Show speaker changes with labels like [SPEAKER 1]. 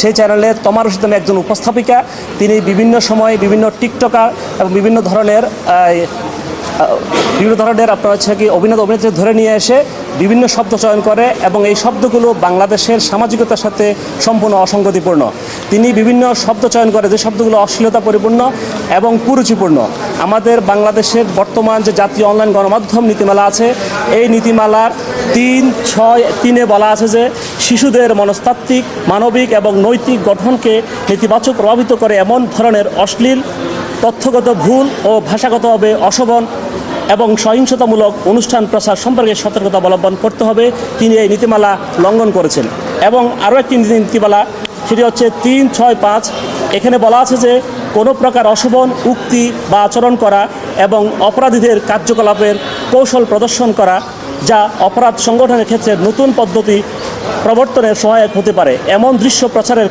[SPEAKER 1] সেই চ্যানেলের তমা রশিদ একজন উপস্থাপিকা। তিনি বিভিন্ন সময় বিভিন্ন টিকটকার এবং বিভিন্ন ধরনের বিভিন্ন ধরনের আপনার হচ্ছে কি অভিনেতা, অভিনেত্রী ধরে নিয়ে এসে বিভিন্ন শব্দ চয়ন করে এবং এই শব্দগুলো বাংলাদেশের সামাজিকতার সাথে সম্পূর্ণ অসঙ্গতিপূর্ণ। তিনি বিভিন্ন শব্দ চয়ন করে, যে শব্দগুলো অশ্লীলতা পরিপূর্ণ এবং কুরুচিপূর্ণ। আমাদের বাংলাদেশের বর্তমান যে জাতীয় অনলাইন গণমাধ্যম নীতিমালা আছে, এই নীতিমালার তিন, ছয়, তিনে বলা আছে যে শিশুদের মনস্তাত্ত্বিক, মানবিক এবং নৈতিক গঠনকে নেতিবাচক প্রভাবিত করে এমন ধরনের অশ্লীল, তথ্যগত ভুল ও ভাষাগতভাবে অশোভন এবং সহিংসতামূলক অনুষ্ঠান প্রচার সম্পর্কে সতর্কতা অবলম্বন করতে হবে, তিনি এই নীতিমালা লঙ্ঘন করেছেন। এবং আরও একটি নীতিমালা, সেটি হচ্ছে তিন ছয় পাঁচ। এখানে বলা আছে যে, কোনো প্রকার অশোভন, উক্তি বা আচরণ করা এবং অপরাধীদের কার্যকলাপের কৌশল প্রদর্শন করা, যা অপরাধ সংগঠনের ক্ষেত্রে নতুন পদ্ধতি প্রবর্তনের সহায়ক হতে পারে। এমন দৃশ্য প্রচারের